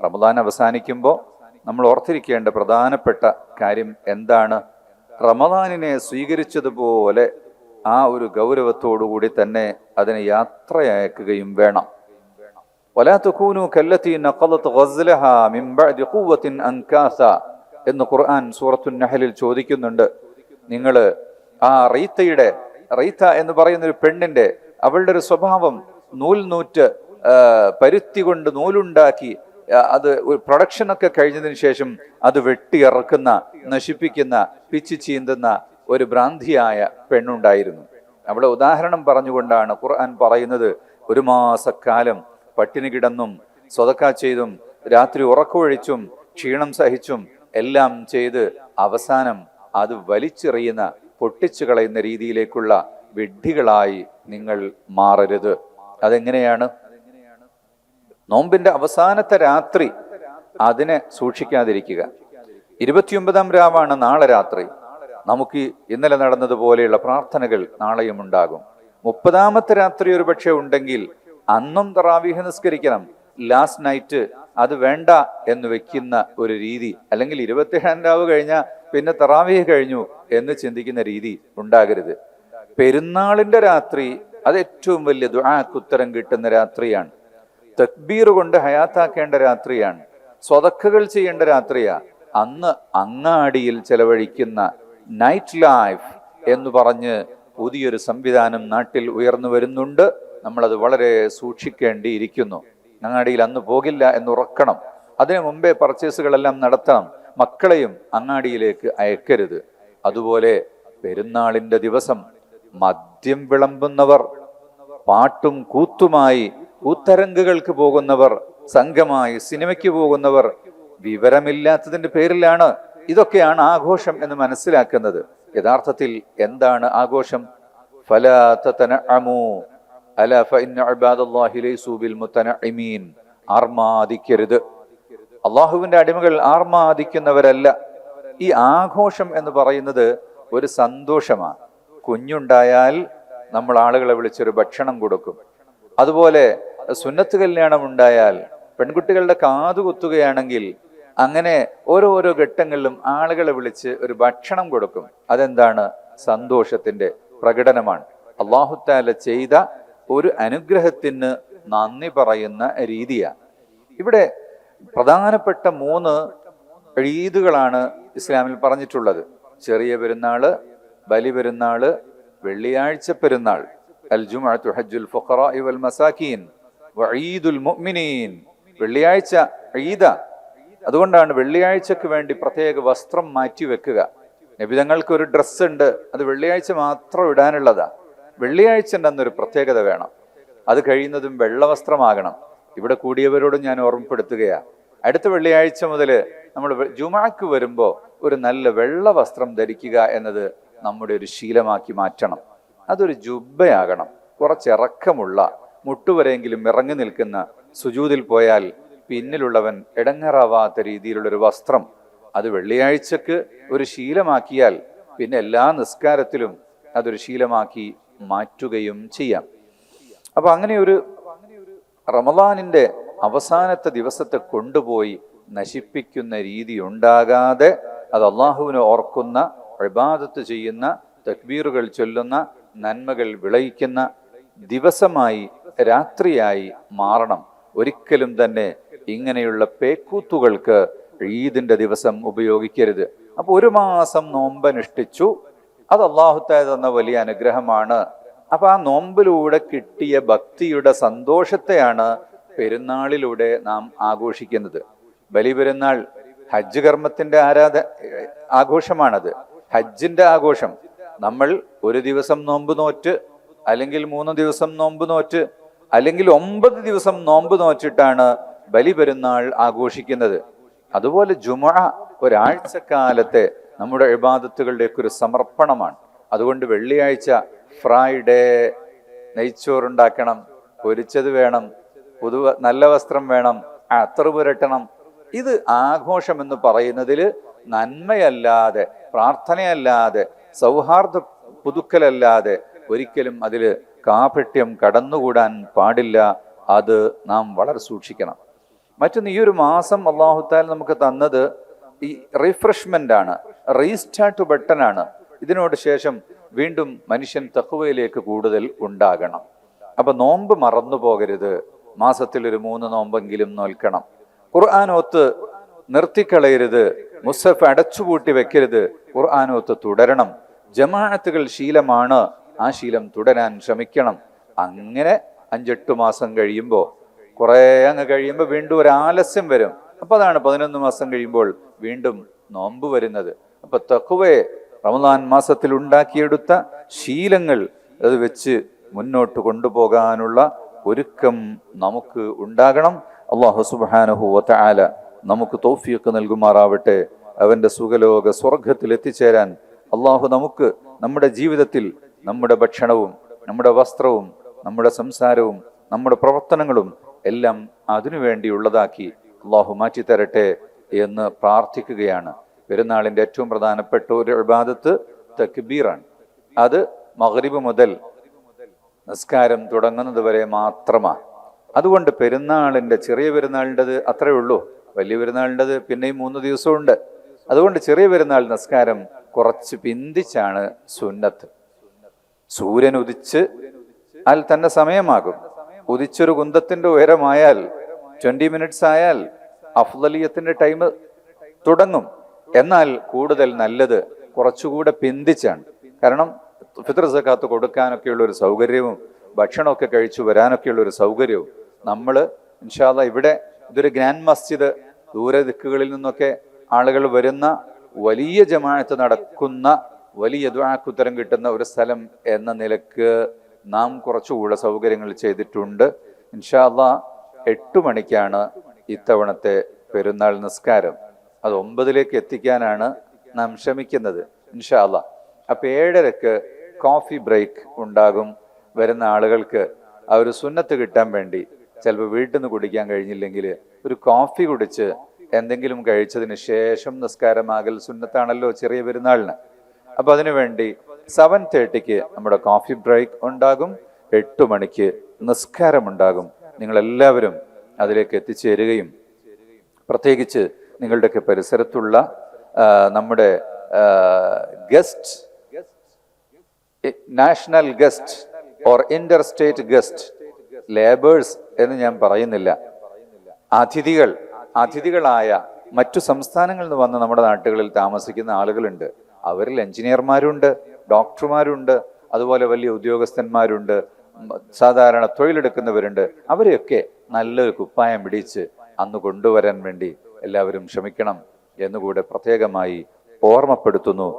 റമദാൻ അവസാനിക്കുമ്പോൾ നമ്മൾ ഓർത്തിരിക്കേണ്ട പ്രധാനപ്പെട്ട കാര്യം എന്താണ് റമദാനിനെ സ്വീകരിച്ചതുപോലെ ആ ഒരു ഗൗരവത്തോടുകൂടി തന്നെ അതിനെ യാത്രയയക്കുകയും വേണം ولا تكونوا كالتي نقضت غزلها من بعد قوة أنكاثا എന്ന് ഖുർആൻ സൂറത്തു നഹലിൽ ചോദിക്കുന്നുണ്ട് നിങ്ങൾ ആ റീത്തയുടെ റീത്ത എന്ന് പറയുന്ന ഒരു പെണ്ണിന്റെ അവളുടെ ഒരു സ്വഭാവം നൂൽ നൂറ്റ് ആ, പരുത്തി കൊണ്ട് നൂലുണ്ടാക്കി ആ, അത് പ്രൊഡക്ഷനൊക്കെ കഴിഞ്ഞതിന് ശേഷം അത് വെട്ടിയിറക്കുന്ന നശിപ്പിക്കുന്ന പിച്ചു ചീന്തുന്ന ഒരു ഭ്രാന്തിയായ പെണ്ണുണ്ടായിരുന്നു. അവിടെ ഉദാഹരണം പറഞ്ഞുകൊണ്ടാണ് ഖുർആൻ പറയുന്നത് ഒരു മാസക്കാലം പട്ടിണി കിടന്നും സ്വതക്ക ചെയ്തും രാത്രി ഉറക്കമൊഴിച്ചും ക്ഷീണം സഹിച്ചും എല്ലാം ചെയ്ത് അവസാനം അത് വലിച്ചെറിയുന്ന പൊട്ടിച്ചു കളയുന്ന രീതിയിലേക്കുള്ള വിഡ്ഢികളായി നിങ്ങൾ മാറരുത്. അതെങ്ങനെയാണ്? നോമ്പിന്റെ അവസാനത്തെ രാത്രി അതിനെ സൂക്ഷിക്കാതിരിക്കുക. ഇരുപത്തിയൊമ്പതാം രാവാണ് നാളെ രാത്രി. നമുക്ക് ഇന്നലെ നടന്നതുപോലെയുള്ള പ്രാർത്ഥനകൾ നാളെയും ഉണ്ടാകും. മുപ്പതാമത്തെ രാത്രി ഒരു പക്ഷേ ഉണ്ടെങ്കിൽ അന്നും തറാവീഹ് നിസ്കരിക്കണം. ലാസ്റ്റ് നൈറ്റ് അത് വേണ്ട എന്ന് വെക്കുന്ന ഒരു രീതി. അല്ലെങ്കിൽ ഇരുപത്തിയേഴാം രാവ് കഴിഞ്ഞാൽ പിന്നെ തറാവീഹ് കഴിഞ്ഞു എന്ന് ചിന്തിക്കുന്ന രീതി ഉണ്ടാകരുത്. പെരുന്നാളിന്റെ രാത്രി അത് ഏറ്റവും വലിയ ദുആക്കുത്തരം കിട്ടുന്ന രാത്രിയാണ്. തക്ബീർ കൊണ്ട് ഹയാത്താക്കേണ്ട രാത്രിയാണ്. സ്വതക്കുകൾ ചെയ്യേണ്ട രാത്രിയാ. അന്ന് അങ്ങാടിയിൽ ചെലവഴിക്കുന്ന നൈറ്റ് ലൈഫ് എന്ന് പറഞ്ഞ് പുതിയൊരു സംവിധാനം നാട്ടിൽ ഉയർന്നു വരുന്നുണ്ട്. നമ്മളത് വളരെ സൂക്ഷിക്കേണ്ടിയിരിക്കുന്നു. അങ്ങാടിയിൽ അന്ന് പോകില്ല എന്ന് ഉറക്കണം അതിനു മുമ്പേ പർച്ചേസുകളെല്ലാം നടത്തണം. മക്കളെയും അങ്ങാടിയിലേക്ക് അയക്കരുത്. അതുപോലെ പെരുന്നാളിന്റെ ദിവസം മദ്യം വിളമ്പുന്നവർ പാട്ടും കൂത്തുമായി കൂത്തരങ്ങുകൾക്ക് പോകുന്നവർ സംഘമായി സിനിമയ്ക്ക് പോകുന്നവർ വിവരമില്ലാത്തതിന്റെ പേരിലാണ് ഇതൊക്കെയാണ് ആഘോഷം എന്ന് മനസ്സിലാക്കുന്നത്. യഥാർത്ഥത്തിൽ എന്താണ് ആഘോഷം? അള്ളാഹുവിന്റെ അടിമകൾ ആർമാദിക്കുന്നവരല്ല. ഈ ആഘോഷം എന്ന് പറയുന്നത് ഒരു സന്തോഷമാണ്. കുഞ്ഞുണ്ടായാൽ നമ്മൾ ആളുകളെ വിളിച്ചൊരു ഭക്ഷണം കൊടുക്കും. അതുപോലെ സുന്നത്ത് കല്യാണം ഉണ്ടായാൽ പെൺകുട്ടികളുടെ കാതു കുത്തുകയാണെങ്കിൽ അങ്ങനെ ഓരോരോ ഘട്ടങ്ങളിലും ആളുകളെ വിളിച്ച് ഒരു ഭക്ഷണം കൊടുക്കും. അതെന്താണ്? സന്തോഷത്തിന്റെ പ്രകടനമാണ്. അള്ളാഹുത്താല ചെയ്ത ഒരു അനുഗ്രഹത്തിന് നന്ദി പറയുന്ന രീതിയാണ്. ഇവിടെ പ്രധാനപ്പെട്ട മൂന്ന് ഈദുകളാണ് ഇസ്ലാമിൽ പറഞ്ഞിട്ടുള്ളത്. ചെറിയ പെരുന്നാൾ ബലി പെരുന്നാൾ വെള്ളിയാഴ്ച പെരുന്നാൾ അൽ ജുമുഅത്തു ഹജ്ജുൽ ഫുഖറാഇ വൽ മസാക്കീൻ വഈദുൽ മുഅ്മിനീൻ വെള്ളിയാഴ്ച ഈദ. അതുകൊണ്ടാണ് വെള്ളിയാഴ്ചക്ക് വേണ്ടി പ്രത്യേക വസ്ത്രം മാറ്റി വെക്കുക. നബിതങ്ങൾക്ക് ഒരു ഡ്രസ്സ് ഉണ്ട് അത് വെള്ളിയാഴ്ച മാത്രം ഇടാനുള്ളതാ. വെള്ളിയാഴ്ച ഉണ്ടെന്നൊരു പ്രത്യേകത വേണം. അത് കഴിയുന്നതും വെള്ളവസ്ത്രമാകണം ഇവിടെ കൂടിയവരോടും ഞാൻ ഓർമ്മപ്പെടുത്തുകയാ. അടുത്ത വെള്ളിയാഴ്ച മുതൽ നമ്മൾ ജുമാക്ക് വരുമ്പോൾ ഒരു നല്ല വെള്ള വസ്ത്രം ധരിക്കുക എന്നത് നമ്മുടെ ഒരു ശീലമാക്കി മാറ്റണം. അതൊരു ജുബ്ബയാകണം. കുറച്ചിറക്കമുള്ള മുട്ടുവരെയെങ്കിലും ഇറങ്ങി നിൽക്കുന്ന സുജൂതിൽ പോയാൽ പിന്നിലുള്ളവൻ ഇടങ്ങറാവാത്ത രീതിയിലുള്ളൊരു വസ്ത്രം അത് വെള്ളിയാഴ്ചക്ക് ഒരു ശീലമാക്കിയാൽ പിന്നെ എല്ലാ നിസ്കാരത്തിലും അതൊരു ശീലമാക്കി മാറ്റുകയും ചെയ്യാം. അപ്പൊ അങ്ങനെ ഒരു റമദാനിന്റെ അവസാനത്തെ ദിവസത്തെ കൊണ്ടുപോയി നശിപ്പിക്കുന്ന രീതി ഉണ്ടാകാതെ അത് അള്ളാഹുവിനെ ഓർക്കുന്ന ഇബാദത്ത് ചെയ്യുന്ന തക്ബീറുകൾ ചൊല്ലുന്ന നന്മകൾ വിളയിക്കുന്ന ദിവസമായി രാത്രിയായി മാറണം. ഒരിക്കലും തന്നെ ഇങ്ങനെയുള്ള പേക്കൂത്തുകൾക്ക് ഈദിന്റെ ദിവസം ഉപയോഗിക്കരുത്. അപ്പൊ ഒരു മാസം നോമ്പനുഷ്ഠിച്ചു. അത് അള്ളാഹുത്തായ തന്ന വലിയ അനുഗ്രഹമാണ്. അപ്പൊ ആ നോമ്പിലൂടെ കിട്ടിയ ഭക്തിയുടെ സന്തോഷത്തെയാണ് പെരുന്നാളിലൂടെ നാം ആഘോഷിക്കുന്നത്. ബലി പെരുന്നാൾ ഹജ്ജ് കർമ്മത്തിന്റെ ആരാധ ആഘോഷമാണത്. ഹജ്ജിന്റെ ആഘോഷം. നമ്മൾ ഒരു ദിവസം നോമ്പ് നോറ്റ് അല്ലെങ്കിൽ മൂന്ന് ദിവസം നോമ്പ് നോറ്റ് അല്ലെങ്കിൽ ഒമ്പത് ദിവസം നോമ്പ് നോറ്റിട്ടാണ് ബലിപെരുന്നാൾ ആഘോഷിക്കുന്നത്. അതുപോലെ ജുമ ഒരാഴ്ചക്കാലത്തെ നമ്മുടെ ഇബാദത്തുകളുടെയൊക്കെ ഒരു സമർപ്പണമാണ്. അതുകൊണ്ട് വെള്ളിയാഴ്ച ഫ്രൈഡേ നെയ്ച്ചോറുണ്ടാക്കണം പൊരിച്ചത് വേണം പുതു നല്ല വസ്ത്രം വേണം അത്ര പുരട്ടണം. ഇത് ആഘോഷം എന്ന് പറയുന്നതിൽ നന്മയല്ലാതെ പ്രാർത്ഥനയല്ലാതെ സൗഹാർദ്ദ പുതുക്കലല്ലാതെ ഒരിക്കലും അതിൽ കാപട്യം കടന്നുകൂടാൻ പാടില്ല. അത് നാം വളരെ സൂക്ഷിക്കണം. മറ്റൊന്ന് ഈ ഒരു മാസം അള്ളാഹുത്താൽ നമുക്ക് തന്നത് ഈ റിഫ്രഷ്മെന്റ് ആണ് റീസ്റ്റാർട്ട് ബട്ടൺ ആണ് ഇതിനോട് ശേഷം വീണ്ടും മനുഷ്യൻ തഹുവയിലേക്ക് കൂടുതൽ ഉണ്ടാകണം. അപ്പൊ നോമ്പ് മറന്നു പോകരുത്. മാസത്തിൽ ഒരു മൂന്ന് നോമ്പെങ്കിലും നോൽക്കണം. ഖുർആാനോത്ത് നിർത്തിക്കളയരുത്. മുസഫ് അടച്ചുപൂട്ടി വെക്കരുത്. ഖുർആാനോത്ത് തുടരണം. ജമാഅത്തുകൾ ശീലമാണ്. ആ ശീലം തുടരാൻ ശ്രമിക്കണം. അങ്ങനെ അഞ്ചെട്ട് മാസം കഴിയുമ്പോൾ കുറേ അങ്ങ് കഴിയുമ്പോൾ വീണ്ടും ഒരു ആലസ്യം വരും. അപ്പോൾ അതാണ് പതിനൊന്ന് മാസം കഴിയുമ്പോൾ വീണ്ടും നോമ്പ് വരുന്നത്. അപ്പോൾ തക്കുവയെ റമദാൻ മാസത്തിൽ ഉണ്ടാക്കിയെടുത്ത ശീലങ്ങൾ അത് വെച്ച് മുന്നോട്ട് കൊണ്ടുപോകാനുള്ള ഒരുക്കം നമുക്ക് ഉണ്ടാകണം. അള്ളാഹു സുബാനഹു ആല നമുക്ക് തോഫിയൊക്കെ നൽകുമാറാവട്ടെ. അവന്റെ സുഖലോക സ്വർഗത്തിൽ എത്തിച്ചേരാൻ അള്ളാഹു നമുക്ക് നമ്മുടെ ജീവിതത്തിൽ നമ്മുടെ ഭക്ഷണവും നമ്മുടെ വസ്ത്രവും നമ്മുടെ സംസാരവും നമ്മുടെ പ്രവർത്തനങ്ങളും എല്ലാം അതിനുവേണ്ടിയുള്ളതാക്കി അള്ളാഹു മാറ്റി തരട്ടെ എന്ന് പ്രാർത്ഥിക്കുകയാണ്. പെരുന്നാളിന്റെ ഏറ്റവും പ്രധാനപ്പെട്ട ഒരു ഇബാദത്ത് തക്ബീറാണ്. അത് മഗ്രിബ് മുതൽ നിസ്കാരം തുടങ്ങുന്നത് വരെ മാത്രമാണ് അതുകൊണ്ട് പെരുന്നാളിന്റെ ചെറിയ പെരുന്നാളിന്റെത് അത്രയേ ഉള്ളൂ. വലിയ പെരുന്നാളിന്റെത് പിന്നെയും മൂന്ന് ദിവസമുണ്ട്. അതുകൊണ്ട് ചെറിയ പെരുന്നാൾ നിസ്കാരം കുറച്ച് പിന്തിച്ചാണ് സുന്നത്ത്. സൂര്യൻ ഉദിച്ച് അതിൽ തന്നെ സമയമാകും. ഉദിച്ചൊരു കുന്തത്തിന്റെ ഉയരമായാൽ ട്വന്റി മിനിറ്റ്സ് ആയാൽ അഫ്ദലിയത്തിന്റെ ടൈം തുടങ്ങും. എന്നാൽ കൂടുതൽ നല്ലത് കുറച്ചുകൂടെ പിന്തിച്ചാണ്. കാരണം ഫിത്ർ സക്കാത്ത് കൊടുക്കാനൊക്കെയുള്ള ഒരു സൗകര്യവും ഭക്ഷണമൊക്കെ കഴിച്ചു വരാനൊക്കെയുള്ള ഒരു സൗകര്യവും നമ്മൾ ഇൻഷാല്ല ഇവിടെ ഇതൊരു ഗ്രാൻഡ് മസ്ജിദ് ദൂര ദിക്കുകളിൽ നിന്നൊക്കെ ആളുകൾ വരുന്ന വലിയ ജമാഅത്ത് നടക്കുന്ന വലിയ ദ്വാക്കുത്തരം കിട്ടുന്ന ഒരു സ്ഥലം എന്ന നിലയ്ക്ക് നാം കുറച്ചുകൂടെ സൗകര്യങ്ങൾ ചെയ്തിട്ടുണ്ട്. ഇൻഷാല്ല എട്ട് മണിക്കാണ് ഇത്തവണത്തെ പെരുന്നാൾ നിസ്കാരം. അത് ഒമ്പതിലേക്ക് എത്തിക്കാനാണ് നാം ശ്രമിക്കുന്നത് ഇൻഷാല്ല അപ്പം ഏഴരക്ക് കോഫി ബ്രേക്ക് ഉണ്ടാകും. വരുന്ന ആളുകൾക്ക് ആ ഒരു സുന്നത്ത് കിട്ടാൻ വേണ്ടി ചിലപ്പോൾ വീട്ടിൽ നിന്ന് കുടിക്കാൻ കഴിഞ്ഞില്ലെങ്കിൽ ഒരു കോഫി കുടിച്ച് എന്തെങ്കിലും കഴിച്ചതിന് ശേഷം നിസ്കാരമാകൽ സുന്നത്താണല്ലോ ചെറിയ പെരുന്നാളിന്. അപ്പൊ അതിനുവേണ്ടി സെവൻ തേർട്ടിക്ക് നമ്മുടെ കോഫി ബ്രേക്ക് ഉണ്ടാകും. എട്ട് മണിക്ക് നിസ്കാരം ഉണ്ടാകും. നിങ്ങൾ എല്ലാവരും അതിലേക്ക് എത്തിച്ചേരുകയും പ്രത്യേകിച്ച് നിങ്ങളുടെയൊക്കെ പരിസരത്തുള്ള നമ്മുടെ guest national guest or inter state guest labours എന്ന് ഞാൻ പറയുന്നില്ല. അതിഥികൾ അതിഥികളായ മറ്റു സംസ്ഥാനങ്ങളിൽ നിന്ന് വന്ന് നമ്മുടെ നാട്ടുകളിൽ താമസിക്കുന്ന ആളുകളുണ്ട്. അവരിൽ എഞ്ചിനീയർമാരുണ്ട് ഡോക്ടർമാരുണ്ട് അതുപോലെ വലിയ ഉദ്യോഗസ്ഥന്മാരുണ്ട് സാധാരണ തൊഴിലെടുക്കുന്നവരുണ്ട്. അവരെയൊക്കെ നല്ലൊരു കുപ്പായം പിടിച്ച് അന്ന് കൊണ്ടുവരാൻ വേണ്ടി എല്ലാവരും ശ്രമിക്കണം എന്നുകൂടെ പ്രത്യേകമായി ഓർമ്മപ്പെടുത്തുന്നു.